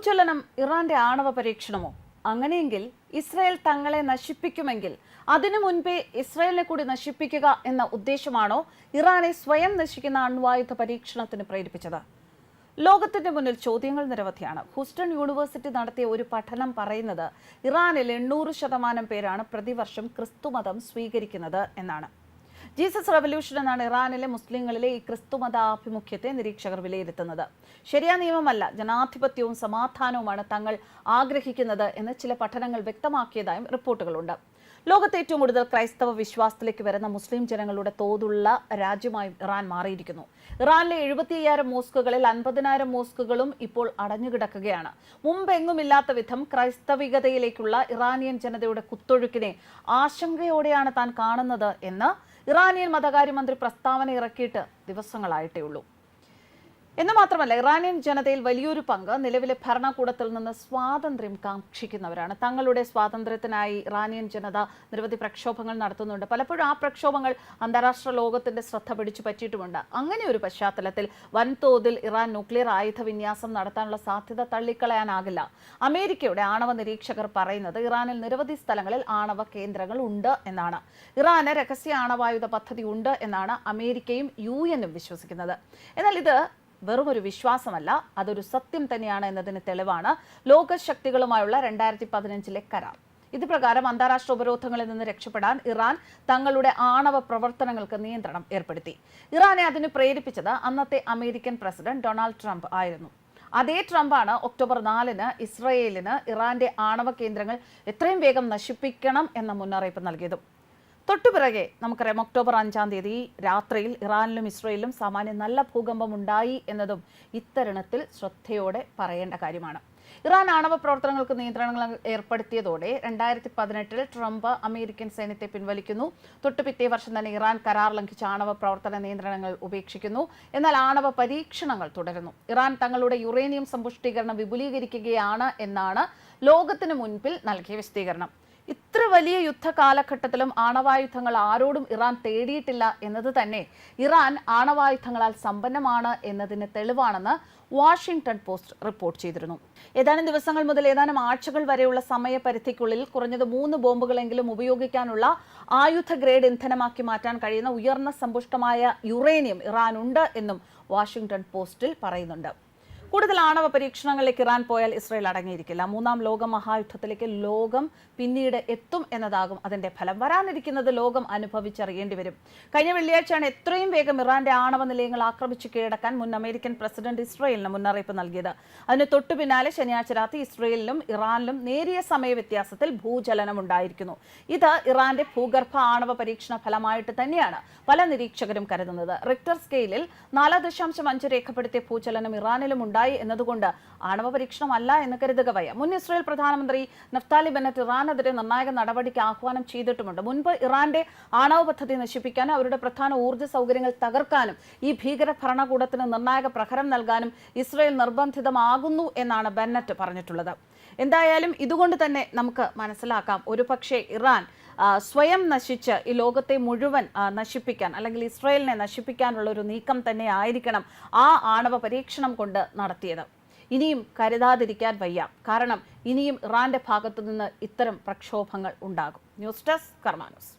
ഭൂചലനം ഇറാന്റെ ആണവ പരീക്ഷണമോ? അങ്ങനെയെങ്കിൽ ഇസ്രായേൽ തങ്ങളെ നശിപ്പിക്കുമെങ്കിൽ അതിനു മുൻപേ ഇസ്രായേലിനെ കൂടി നശിപ്പിക്കുക എന്ന ഉദ്ദേശമാണോ ഇറാനെ സ്വയം നശിക്കുന്ന അണ്വായുധ പരീക്ഷണത്തിന് പ്രേരിപ്പിച്ചത്? ലോകത്തിന്റെ മുന്നിൽ ചോദ്യങ്ങൾ നിരവധിയാണ്. ഹൂസ്റ്റൺ യൂണിവേഴ്സിറ്റി നടത്തിയ ഒരു പഠനം പറയുന്നത് ഇറാനിൽ എണ്ണൂറ് ശതമാനം പേരാണ് പ്രതിവർഷം ക്രിസ്തുമതം സ്വീകരിക്കുന്നത് എന്നാണ്. ജീസസ് റവല്യൂഷൻ എന്നാണ് ഇറാനിലെ മുസ്ലിങ്ങളിലെ ഈ ക്രിസ്തുമതാഭിമുഖ്യത്തെ നിരീക്ഷകർ വിലയിരുത്തുന്നത്. ശരിയായ നിയമമല്ല ജനാധിപത്യവും സമാധാനവുമാണ് തങ്ങൾ ആഗ്രഹിക്കുന്നത് എന്ന് ചില പഠനങ്ങൾ വ്യക്തമാക്കിയതായും റിപ്പോർട്ടുകളുണ്ട്. ലോകത്തെ ഏറ്റവും കൂടുതൽ ക്രൈസ്തവ വിശ്വാസത്തിലേക്ക് വരുന്ന മുസ്ലിം ജനങ്ങളുടെ തോതുള്ള രാജ്യമായി ഇറാൻ മാറിയിരിക്കുന്നു. ഇറാനിലെ എഴുപത്തി അയ്യായിരം മോസ്കുകളിൽ അൻപതിനായിരം മോസ്കുകളും ഇപ്പോൾ അടഞ്ഞുകിടക്കുകയാണ്. മുമ്പെങ്ങുമില്ലാത്ത വിധം ക്രൈസ്തവികതയിലേക്കുള്ള ഇറാനിയൻ ജനതയുടെ കുത്തൊഴുക്കിനെ ആശങ്കയോടെയാണ് താൻ കാണുന്നത് എന്ന് ഇറാനിയൻ മതകാര്യമന്ത്രി പ്രസ്താവന ഇറക്കിയിട്ട് ദിവസങ്ങളായിട്ടേ ഉള്ളൂ എന്ന് മാത്രമല്ല ഇറാനിയൻ ജനതയിൽ വലിയൊരു പങ്ക് നിലവിലെ ഭരണകൂടത്തിൽ നിന്ന് സ്വാതന്ത്ര്യം കാക്ഷിക്കുന്നവരാണ്. തങ്ങളുടെ സ്വാതന്ത്ര്യത്തിനായി ഇറാനിയൻ ജനത നിരവധി പ്രക്ഷോഭങ്ങൾ നടത്തുന്നുണ്ട്. പലപ്പോഴും ആ പ്രക്ഷോഭങ്ങൾ അന്താരാഷ്ട്ര ലോകത്തിന്റെ ശ്രദ്ധ പിടിച്ചു പറ്റിയിട്ടുമുണ്ട്. അങ്ങനെ ഒരു പശ്ചാത്തലത്തിൽ വൻതോതിൽ ഇറാൻ ന്യൂക്ലിയർ ആയുധ വിന്യാസം നടത്താനുള്ള സാധ്യത തള്ളിക്കളയാനാകില്ല. അമേരിക്കയുടെ ആണവ നിരീക്ഷകർ പറയുന്നത് ഇറാനിൽ നിരവധി സ്ഥലങ്ങളിൽ ആണവ കേന്ദ്രങ്ങൾ ഉണ്ട് എന്നാണ്. ഇറാന് രഹസ്യ ആണവായുധ പദ്ധതി ഉണ്ട് എന്നാണ് അമേരിക്കയും യു എന്നും വിശ്വസിക്കുന്നത്. എന്നാൽ ഇത് വെറും ഒരു വിശ്വാസമല്ല അതൊരു സത്യം തന്നെയാണ് എന്നതിന് തെളിവാണ് ലോകശക്തികളുമായുള്ള രണ്ടായിരത്തി പതിനഞ്ചിലെ കരാർ. ഇത് പ്രകാരം അന്താരാഷ്ട്ര ഉപരോധങ്ങളിൽ നിന്ന് രക്ഷപ്പെടാൻ ഇറാൻ തങ്ങളുടെ ആണവ പ്രവർത്തനങ്ങൾക്ക് നിയന്ത്രണം ഏർപ്പെടുത്തി. ഇറാനെ അതിന് പ്രേരിപ്പിച്ചത് അന്നത്തെ അമേരിക്കൻ പ്രസിഡന്റ് ഡൊണാൾഡ് ട്രംപ് ആയിരുന്നു. അതേ ട്രംപാണ് ഒക്ടോബർ നാലിന് ഇസ്രയേലിന് ഇറാന്റെ ആണവ കേന്ദ്രങ്ങൾ എത്രയും വേഗം നശിപ്പിക്കണം എന്ന മുന്നറിയിപ്പ് നൽകിയതും. തൊട്ടുപിറകെ നമുക്കറിയാം ഒക്ടോബർ അഞ്ചാം തീയതി രാത്രിയിൽ ഇറാനിലും ഇസ്രയേലിലും സാമാന്യം നല്ല ഭൂകമ്പം ഉണ്ടായി എന്നതും ഇത്തരണത്തിൽ ശ്രദ്ധയോടെ പറയേണ്ട കാര്യമാണ്. ഇറാൻ ആണവ പ്രവർത്തനങ്ങൾക്ക് നിയന്ത്രണങ്ങൾ ഏർപ്പെടുത്തിയതോടെ രണ്ടായിരത്തി പതിനെട്ടിൽ ട്രംപ് അമേരിക്കൻ സൈന്യത്തെ പിൻവലിക്കുന്നു. തൊട്ടു പിറ്റേ വർഷം തന്നെ ഇറാൻ കരാർ ലംഘിച്ച ആണവ പ്രവർത്തന നിയന്ത്രണങ്ങൾ ഉപേക്ഷിക്കുന്നു. എന്നാൽ ആണവ പരീക്ഷണങ്ങൾ തുടരുന്നു. ഇറാൻ തങ്ങളുടെ യുറേനിയം സമ്പുഷ്ടീകരണം വിപുലീകരിക്കുകയാണ് എന്നാണ് ലോകത്തിന് മുൻപിൽ നൽകിയ വിശദീകരണം. ഇത്ര വലിയ യുദ്ധ കാലഘട്ടത്തിലും ആണവായുധങ്ങൾ ആരോടും ഇറാൻ തേടിയിട്ടില്ല എന്നത് തന്നെ. ഇറാൻ ആണവായുധങ്ങളാൽ സമ്പന്നമാണ് എന്നതിന് തെളിവാണെന്ന് വാഷിംഗ്ടൺ പോസ്റ്റ് റിപ്പോർട്ട് ചെയ്തിരുന്നു. ഏതാനും ദിവസങ്ങൾ മുതൽ ഏതാനും ആഴ്ചകൾ വരെയുള്ള സമയപരിധിക്കുള്ളിൽ കുറഞ്ഞത് മൂന്ന് ബോംബുകളെങ്കിലും ഉപയോഗിക്കാനുള്ള ആയുധ ഗ്രേഡ് ഇന്ധനമാക്കി മാറ്റാൻ കഴിയുന്ന ഉയർന്ന സമ്പുഷ്ടമായ യുറേനിയം ഇറാനുണ്ട് എന്നും വാഷിംഗ്ടൺ പോസ്റ്റിൽ പറയുന്നുണ്ട്. കൂടുതൽ ആണവ പരീക്ഷണങ്ങളിലേക്ക് ഇറാൻ പോയാൽ ഇസ്രയേൽ അടങ്ങിയിരിക്കില്ല. മൂന്നാം ലോക മഹായുദ്ധത്തിലേക്ക് ലോകം പിന്നീട് എത്തും എന്നതാകും അതിന്റെ ഫലം. വരാനിരിക്കുന്നത് ലോകം അനുഭവിച്ചറിയേണ്ടി വരും. കഴിഞ്ഞ വെള്ളിയാഴ്ചയാണ് എത്രയും വേഗം ഇറാന്റെ ആണവ നിലയങ്ങൾ ആക്രമിച്ച് കീഴടക്കാൻ മുൻ അമേരിക്കൻ പ്രസിഡന്റ് ഇസ്രയേലിന് മുന്നറിയിപ്പ് നൽകിയത്. അതിന് തൊട്ടു പിന്നാലെ ശനിയാഴ്ച രാത്രി ഇസ്രയേലിലും ഇറാനിലും നേരിയ സമയ വ്യത്യാസത്തിൽ ഭൂചലനം ഉണ്ടായിരിക്കുന്നു. ഇത് ഇറാന്റെ ഭൂഗർഭ ആണവ പരീക്ഷണ ഫലമായിട്ട് തന്നെയാണ് പല നിരീക്ഷകരും കരുതുന്നത്. റിക്ടർ സ്കെയിലിൽ നാല് ദശാംശം അഞ്ച് രേഖപ്പെടുത്തിയ ഭൂചലനം ഇറാനിലും ഉണ്ടായി എന്നതുകൊണ്ട് ആണവ പരീക്ഷണമല്ല എന്ന് കരുതുക വയ്യ. മുൻ ഇസ്രയേൽ പ്രധാനമന്ത്രി നഫ്താലി ബെന്നറ്റ് ഇറാനെതിരെ നിർണായക നടപടിക്ക് ആഹ്വാനം ചെയ്തിട്ടുമുണ്ട്. മുൻപ് ഇറാന്റെ ആണവ പദ്ധതി നശിപ്പിക്കാനും അവരുടെ പ്രധാന ഊർജ സൗകര്യങ്ങൾ തകർക്കാനും ഈ ഭീകര ഭരണകൂടത്തിന് നിർണായക പ്രഹരം നൽകാനും ഇസ്രയേൽ നിർബന്ധിതമാകുന്നു എന്നാണ് ബെന്നറ്റ് പറഞ്ഞിട്ടുള്ളത്. എന്തായാലും ഇതുകൊണ്ട് തന്നെ നമുക്ക് മനസ്സിലാക്കാം. ഒരു പക്ഷേ ഇറാൻ സ്വയം നശിച്ച് ഈ ലോകത്തെ മുഴുവൻ നശിപ്പിക്കാൻ അല്ലെങ്കിൽ ഇസ്രയേലിനെ നശിപ്പിക്കാനുള്ള ഒരു നീക്കം തന്നെ ആയിരിക്കണം ആ ആണവ പരീക്ഷണം കൊണ്ട് നടത്തിയത്. ഇനിയും കരുതാതിരിക്കാൻ വയ്യ. കാരണം ഇനിയും ഇറാന്റെ ഭാഗത്തു നിന്ന് ഇത്തരം പ്രക്ഷോഭങ്ങൾ ഉണ്ടാകും. News desk കർമാനൂസ്.